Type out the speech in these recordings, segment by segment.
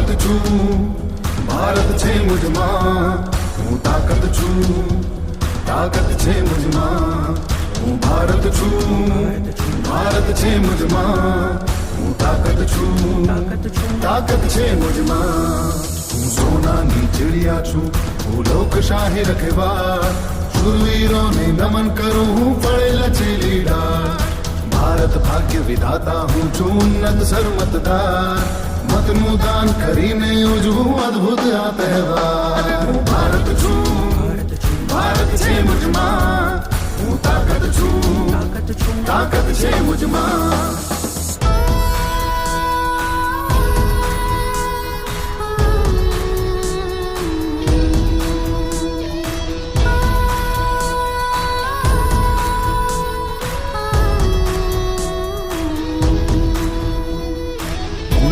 ભારત છું ભારત છે મુજમાં હું તાકાત છું તાકાત છે મુજમાં હું ભારત છું ભારત છે મુજમાં હું તાકાત છું તાકાત છે મુજમાં હું સોનાની ચિડિયા છું હું લોકશાહી રખેવાર શૂરવીરોને નમન કરું હું પડેલ લીડા ભારત ભાગ્ય વિધાતા હું છું ઉન્નત સરમતદાર મતનું દાન કરીને ઉજવું અદ્ભુત આ તહેવાર. હું ભારત છું, ભારત છે મુજમાં. હું તાકાત છું, તાકાત છે મુજમાં.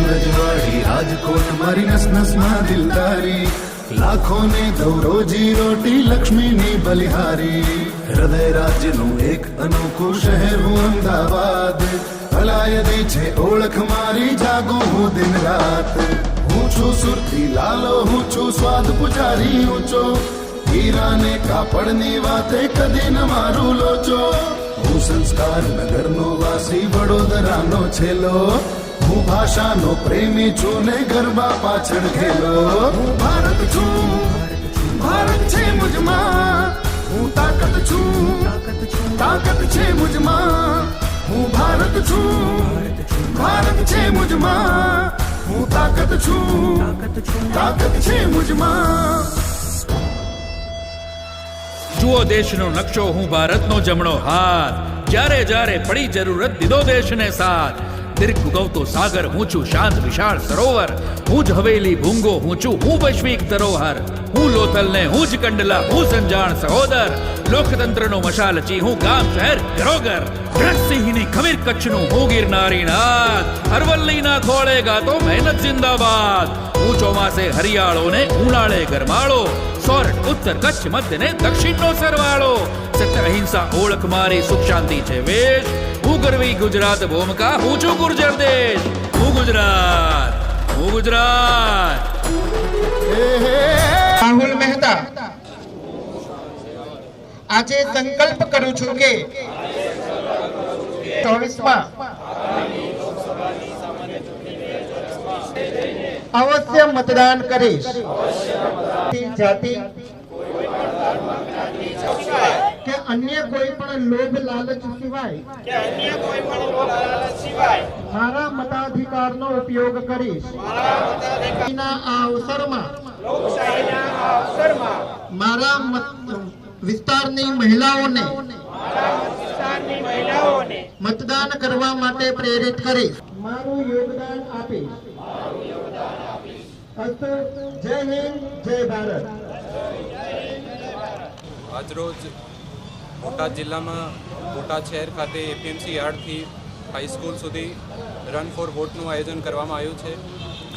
રજવાડી રાજકોટ મારી નસ નસમાં દિલદારી. લાખોને દઉં રોજી રોટી, લક્ષ્મીની બલિહારી. હૃદય રાજ્યનું એક અનોખું શહેર હું અમદાવાદ. અલાયદી છે ઓળખ મારી, જાગો હું દિન રાત હું છું સુરતી લાલો, હું છું સ્વાદ પુજારી ઊંચો. હીરાને કાપડની વાતે કદી ન મારું લોચો. હું સંસ્કાર નગરનો વાસી વડોદરાનો છેલો. હું ભાષાનો પ્રેમી છું ને ગરબા પાછળ ખેલો હું ભારત છું, ભારત છે મુજમાં. હું તાકાત છું, તાકાત છે મુજમાં. હું ભારત છું, ભારત છે મુજમાં. હું તાકાત છું, તાકાત છે મુજમાં. જુઓ દેશનો નકશો, હું ભારતનો જમણો હાથ. જ્યારે જ્યારે પડી જરૂરત, દીધો દેશને સાથ. દીર્ઘ ઉગવતો સાગર હું છું શાંત, વિશાળ, સરોવર. હું જ હવેલી ભૂંગો હું છું હું વૈશ્વિક ધરોહર. હું લોથલ ને હું જ કંડલા, હું સંજાણ સહોદર. લોકતંત્રનો મશાલચી હું ગામ, શહેર ઘરોઘર સિંહની ખમીર કચ્છનું, હું ગિરનારી નાથ અરવલ્લીના ખોળે ગાતો મહેનત જિંદાબાદ. હું ચોમાસે હરિયાળો ને ઉનાળે ગરમાળો. સોરઠ, ઉત્તર, કચ્છ મધ્ય ને દક્ષિણનો સરવાળો. સત્ય, અહિંસા, ઓળખ મારી સુખ, શાંતિ છે વેશ. હું ગરવી ગુજરાત ભૂમિકા હું છું ગુર્જર દેશ હું ગુજરાત હું ગુજરાત. રાહુલ મહેતા, આજે સંકલ્પ કરું છું કે ચોવીસમાં અવશ્ય મતદાન કરીશ. જાતિ કે અન્ય કોઈ પણ લોભ લાલચ સિવાય મારા મતાધિકારનો ઉપયોગ કરીશ. ના આ અવસરમાં મારા વિસ્તારની મહિલાઓને મતદાન કરવા માટે પ્રેરિત કરીશ. મારું યોગદાન આપીશ. જય હિન્દ જય ભારત. આજરોજ બોટાદ જિલ્લામાં બોટાદ શહેર ખાતે એપીએમસી યાર્ડથી હાઈસ્કૂલ સુધી રન ફોર વોટનું આયોજન કરવામાં આવ્યું છે.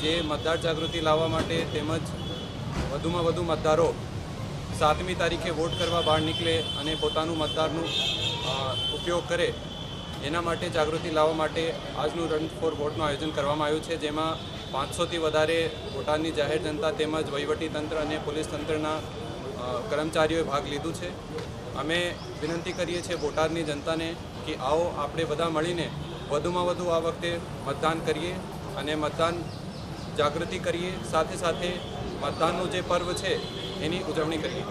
જે મતદાર જાગૃતિ લાવવા માટે તેમજ વધુમાં વધુ મતદારો સાતમી તારીખે વોટ કરવા બહાર નીકળે અને પોતાનું મતદારનું ઉપયોગ કરે એના માટે જાગૃતિ લાવવા માટે આજનું રન ફોર વોટનું આયોજન કરવામાં આવ્યું છે, જેમાં પાંચસોથી વધારે બોટાદની જાહેર જનતા તેમજ વહીવટી તંત્ર અને પોલીસ તંત્રના કર્મચારીઓએ ભાગ લીધું છે. અમે વિનંતી કરીએ છીએ બોટાદની જનતાને કે આવો આપણે બધા મળીને વધુમાં વધુ આ વખતે મતદાન કરીએ અને મતદાન જાગૃતિ કરીએ. સાથે સાથે મતદાનનું જે પર્વ છે, એની ઉજવણી કરીએ.